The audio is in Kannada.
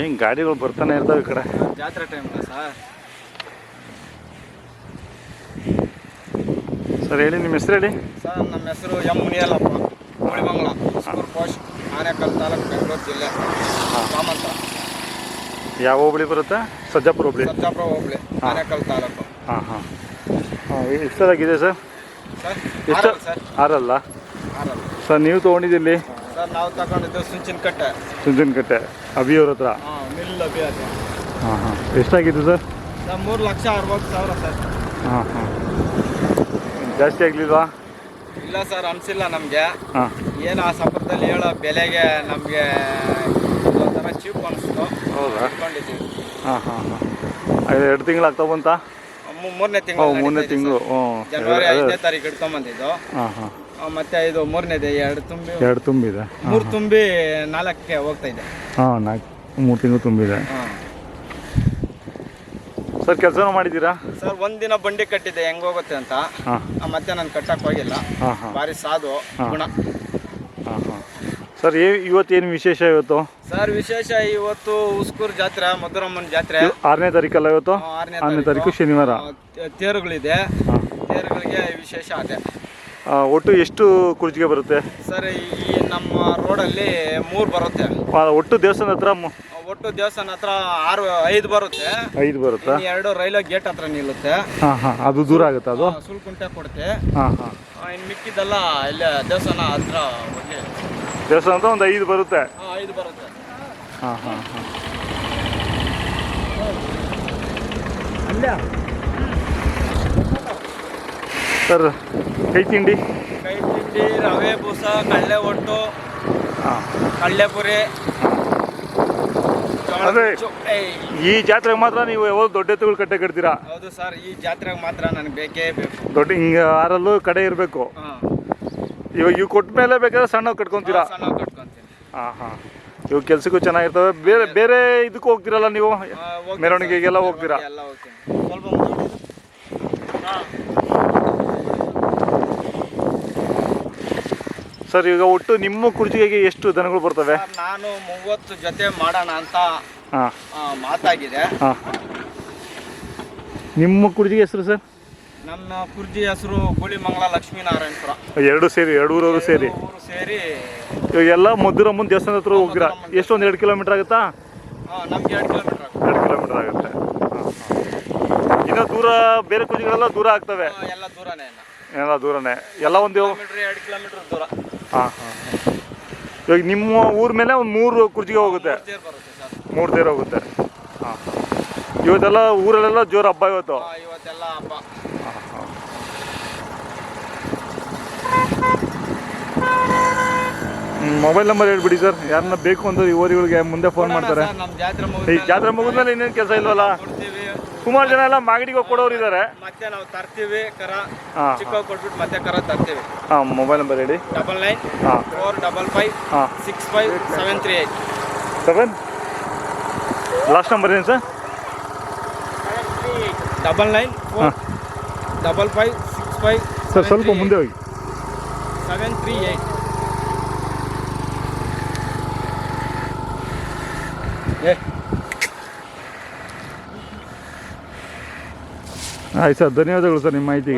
ಏನು ಗಾಡಿಗಳು ಬರ್ತಾನೆ ಇರ್ತಾವೆ ಈ ಕಡೆ? ಜಾತ್ರೆ ಟೈಮ್ ಸರ್ ಸರ್ ಹೇಳಿ ನಿಮ್ಮ ಹೆಸರು ಹೇಳಿ? ಸರ್ ನಮ್ಮ ಹೆಸರು ಎಂ ಮುನಿಯಲ್ಲಪ್ಪ ಮುಳಿಮಂಗಲ ಸೂರ್ ಪೋಸ್ಟ್ ಆನೇಕಲ್ ತಾಲೂಕು ಬೆಂಗಳೂರು ಜಿಲ್ಲೆ ಸಾಮಂತ. ಯಾವ ಹೋಬಳಿ ಬರುತ್ತೆ? ಸಜ್ಜಾಪುರ ಹೋಬಳಿ? ಸಜ್ಜಾಪುರ ಹೋಬಳಿ ಆನೇಕಲ್ ತಾಲೂಕು. ಹಾಂ ಹಾಂ. ಹಾಂ ಎಷ್ಟದಾಗಿದೆ ಸರ್? ಸರ್ ಆರಲ್ಲ ಸರ್. ನೀವು ತೊಗೊಂಡಿದ್ದಿಲ್ಲಿ ಸರ್ ನಾವು ತಗೊಂಡಿದ್ದು ಸುಂಚಿನಕಟ್ಟೆ ಸುಂಜನಕಟ್ಟೆ ಅಭಿಯವ್ರ ಹತ್ರ? ಹಾಂ ಮಿಲ್ ಅಭಿಯಾಸ ಹಾಂ ಹಾಂ. ಎಷ್ಟಾಗಿತ್ತು ಸರ್? ಸರ್ ಮೂರು ಲಕ್ಷ ಅರವತ್ತು ಸಾವಿರ ಸರ್. ಹಾಂ ಹಾಂ. ಜಾಸ್ತಿ ಆಗಲಿಲ್ವಾ? ಇಲ್ಲ ಸರ್ ಅನಿಸಿಲ್ಲ ನಮಗೆ. ಹಾಂ. ಏನು ಆ ಸಪರದಲ್ಲಿ ಹೇಳೋ ಬೆಲೆಗೆ ನಮಗೆ ಒಂಥರ ಚೀಪ್ ಅನಿಸ್ತು. ಹೌದಾ? ಹಾಂ ಹಾಂ ಹಾಂ. ಎರಡು ತಿಂಗಳು ಬಂತ? ಮೂ- ಮೂರನೇ ತಿಂಗಳು ಮೂರನೇ ತಿಂಗಳು ಜನವರಿ ಐದನೇ ತಾರೀಕು ಆ, ಮತ್ತೆ ಇದು ಮೂರನೇದೆ ಎರಡು ತುಂಬಿ ಎರಡು ತುಂಬಿದೆ. ಮೂರು ತುಂಬಿ ನಾಲ್ಕಕ್ಕೆ ಹೋಗ್ತಾ ಇದೆ. ಹಾಂ ನಾಲ್ಕು ಮೂರು ತಿಂಗಳು ತುಂಬಿದೆ. ಸರ್ ಕೆಲಸ ಮಾಡಿದ್ದೀರಾ? ಸರ್ ಒಂದಿನ ಬಂಡಿ ಕಟ್ಟಿದೆ ಹೆಂಗ್ ಹೋಗುತ್ತೆ ಅಂತ. ಮತ್ತೆ ನಾನು ಕಟ್ಟಕ್ಕೆ ಹೋಗಿಲ್ಲ. ಬಾರಿ ಭಾರಿ ಸಾಧು ಗುಣ. ಹಾಂ ಹಾಂ. ಸರ್ ಏ ಏನು ವಿಶೇಷ ಇವತ್ತು? ಸರ್ ವಿಶೇಷ ಇವತ್ತು ಉಸ್ಕೂರ್ ಜಾತ್ರೆ ಮಧುರಮ್ಮನ ಜಾತ್ರೆ. ಆರನೇ ತಾರೀಕಲ್ಲ ಇವತ್ತು? ಆರನೇ ತಾರೀಕು. ಶನಿವಾರ. ತೇರುಗಳಿದೆ. ತೇರುಗಳಿಗೆ ವಿಶೇಷ ಅದೇ ಒಟ್ಟು ಎಷ್ಟು ಕುರ್ಜಿಗೆ ಬರುತ್ತೆ? ಸರ್ ಈ ನಮ್ಮ ರೋಡಲ್ಲಿ ಮೂರು ಬರುತ್ತೆ. ಒಟ್ಟು ದೇವಸ್ಥಾನ ಹತ್ರ ಒಟ್ಟು ದೇವಸ್ಥಾನ ಹತ್ರ ಆರು ಐದು ಬರುತ್ತೆ. ಐದು ಬರುತ್ತೆ? ಎರಡು ರೈಲ್ವೆ ಗೇಟ್ ಹತ್ರ ನಿಲ್ಲುತ್ತೆ. ಹಾಂ ಹಾಂ ಅದು ದೂರ ಆಗುತ್ತೆ ಅದು? ಸುಲ್ಕುಂಟೆ ಸುಳ್ಕುಂಟೆ ಕೊಡುತ್ತೆ. ಹಾಂ ಹಾಂ. ಇನ್ನು ಮಿಕ್ಕಿದ್ದೆಲ್ಲ ಇಲ್ಲೇ ದೇವಸ್ಥಾನ ಹತ್ರ ದೇವಸ್ಥಾನ ಅಂತ ಒಂದು ಐದು ಬರುತ್ತೆ. ಐದು ಬರುತ್ತೆ. ಹಾಂ ಹಾಂ ಹಾಂ. ಸರ್ ಕೈ ತಿಂಡಿ? ಕೈ ತಿಂಡಿ ರವೆ ಬೂಸ ಕಳ್ಳೆ ಒಟ್ಟು ಹಾಂ. ಕಡಲೆಪುರಿ ಅದೇ. ಈ ಜಾತ್ರೆಗೆ ಮಾತ್ರ ನೀವು ಯಾವಾಗ ದೊಡ್ಡ ಎತ್ತುಗಳು ಕಟ್ಟೆ ಕಟ್ತೀರಾ? ಹೌದು ಸರ್ ಈ ಜಾತ್ರೆಗೆ ಮಾತ್ರ ನನಗೆ ಬೇಕೇ ಬೇಕು. ದೊಡ್ಡ ಹಿಂಗೆ ಆರಲ್ಲೂ ಕಡೆ ಇರಬೇಕು. ಹಾಂ. ಇವಾಗ ಇವು ಕೊಟ್ಟ ಮೇಲೆ ಬೇಕಾದ್ರೆ ಸಣ್ಣ ಕಟ್ಕೊಂತೀರಾ? ಸಣ್ಣ ಕಟ್ಕೊಂತೀನಿ. ಹಾಂ ಹಾಂ. ಇವು ಕೆಲ್ಸಕ್ಕೂ ಚೆನ್ನಾಗಿರ್ತವೆ. ಬೇರೆ ಬೇರೆ ಇದಕ್ಕೂ ಹೋಗ್ತೀರಲ್ಲ ನೀವು? ಆ, ಹೋಗ್ತೀನಿ ಮೆರವಣಿಗೆಗೆಲ್ಲ ಸರ್. ಹೋಗ್ತೀರಾ? ಎಲ್ಲ ಹೋಗ್ತೀನಿ. ಸ್ವಲ್ಪ ಸರ್ ಈಗ ಒಟ್ಟು ನಿಮ್ಮ ಕುರ್ಚಿಗೆ ಎಷ್ಟು ದನಗಳು ಬರ್ತವೆ? ಸರ್, ನಾನು ಮೂವತ್ತು ಜೊತೆ ಮಾಡೋಣ ಅಂತ ಹಾಂ. ಆ, ಮಾತಾಗಿದೆ. ಹಾಂ. ನಿಮ್ಮ ಕುರ್ಜಿಗೆ ಹೆಸರು ಸರ್? ನಮ್ಮ ಕುರ್ಜಿ ಹೆಸರು ಗುಳಿಮಂಗಲ ಲಕ್ಷ್ಮೀನಾರಾಯಣಪುರ. ಎರಡು ಸೇರಿ ಎರಡು ಊರವರು ಸೇರಿ? ಊರು ಸೇರಿ. ಇವಾಗ ಎಲ್ಲ ಮುಂದೆ ದೇವಸ್ಥಾನ ಹತ್ರ ಹೋಗಿರ ಎಷ್ಟೊಂದು ಎರಡು ಕಿಲೋಮೀಟರ್ ಆಗುತ್ತಾ? ಆ, ನಮ್ಗೆ ಎರಡು ಕಿಲೋಮೀಟರ್ ಆಗುತ್ತೆ. ಎರಡು ಕಿಲೋಮೀಟರ್ ಆಗುತ್ತೆ. ಇನ್ನು ದೂರ ಬೇರೆ ಕುರ್ಜಿಗಳೆಲ್ಲ ದೂರ ಆಗ್ತವೆ. ಎಲ್ಲ ದೂರನೇ ಎಲ್ಲ ದೂರನೇ. ಎಲ್ಲ ಒಂದು ಕಿಲೋಮೀಟ್ರ್ ಎರಡು ಕಿಲೋಮೀಟರ್ ದೂರ. ಹಾಂ ಹಾಂ. ಇವಾಗ ನಿಮ್ಮ ಊರ ಮೇಲೆ ಒಂದು ಮೂರು ಕುರ್ಜಿಗೆ ಹೋಗುತ್ತೆ. ತೇರು ಬರುತ್ತೆ ಸರ್. ಮೂರು ತೇರು ಹೋಗುತ್ತೆ. ಹಾಂ ಇವತ್ತೆಲ್ಲ ಊರಲ್ಲೆಲ್ಲ ಜೋರು ಹಬ್ಬ ಇವತ್ತು? ಆ, ಇವತ್ತೆಲ್ಲ ಹಬ್ಬ. ಮೊಬೈಲ್ ನಂಬರ್ ಹೇಳ್ಬಿಡಿ ಸರ್ ಯಾರನ್ನ ಬೇಕು ಅಂದ್ರೆ ಈ ಊರುಗಳಿಗೆ ಮುಂದೆ ಫೋನ್ ಮಾಡ್ತಾರೆ. ಈ ಜಾತ್ರೆ ಮುಗಿದ್ಮೇಲೆ ಇನ್ನೇನು ಕೆಲಸ ಇಲ್ವಲ್ಲ? ಸುಮಾರು ಜನ ಎಲ್ಲ ಮಾಗಡಿಗೆ ಹೋಗಿ ಕೊಡೋರು ಇದ್ದಾರೆ ಮತ್ತೆ ನಾವು ತರ್ತೀವಿ ಕರ. ಹಾಂ. ಚಿಕ್ಕ ಕೊಟ್ಬಿಟ್ಟು ಮತ್ತೆ ಕರ ತರ್ತೀವಿ. ಹಾಂ ಮೊಬೈಲ್ ನಂಬರ್ ಹೇಳಿ. Double nine four double five six five seven three eight seven last number ಏನು sir double nine double five six five sir ಸ್ವಲ್ಪ ಮುಂದೆ ಹೋಗಿ. ಸೆವೆನ್ ತ್ರೀ ಏಯ್ಟ್ ಆಯ್ತು ಸರ್ ಧನ್ಯವಾದಗಳು ಸರ್ ನಿಮ್ಮ ಮಾಹಿತಿಗೆ